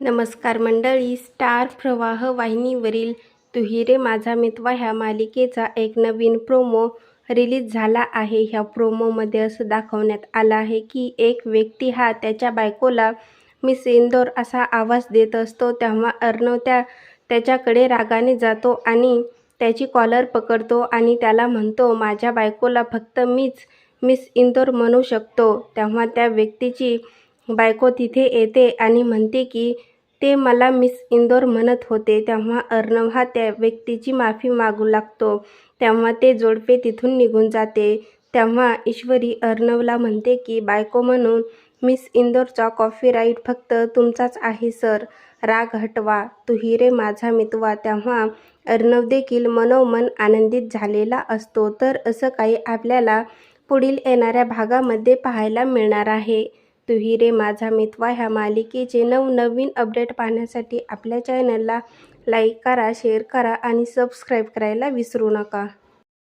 नमस्कार मंडळी स्टार प्रवाह वाहिनीवरील तुहिरे माझा मितवा ह्या मालिकेचा एक नवीन प्रोमो रिलीज झाला आहे. ह्या प्रोमोमध्ये असं दाखवण्यात आलं आहे की एक व्यक्ती हा त्याच्या बायकोला मिस इंदोर असा आवाज देत असतो. तेव्हा अर्णव त्या त्याच्याकडे रागाने जातो आणि त्याची कॉलर पकडतो आणि त्याला म्हणतो माझ्या बायकोला फक्त मीच मिस इंदोर म्हणू शकतो. तेव्हा त्या व्यक्तीची बायको तिथे येते आणि म्हणते की ते मला मिस इंदोर म्हणत होते तेव्हा अर्णव हा त्या व्यक्तीची माफी मागू लागतो तेव्हा ते जोडपे तिथून निघून जाते तेव्हा ईश्वरी अर्णवला म्हणते की बायको म्हणून मिस इंदोरचा कॉफी राईट फक्त तुमचाच आहे सर. राग हटवा तुही रे माझा मितवा. तेव्हा अर्णव देखील मनोमन आनंदित झालेला असतो. तर असं काही आपल्याला पुढील येणाऱ्या भागामध्ये पाहायला मिळणार आहे. तुही रे माझा मितवा ह्या मालिकेचे नवनवीन अपडेट पाहण्यासाठी आपल्या चॅनलला लाईक करा शेअर करा आणि सबस्क्राईब करायला विसरू नका.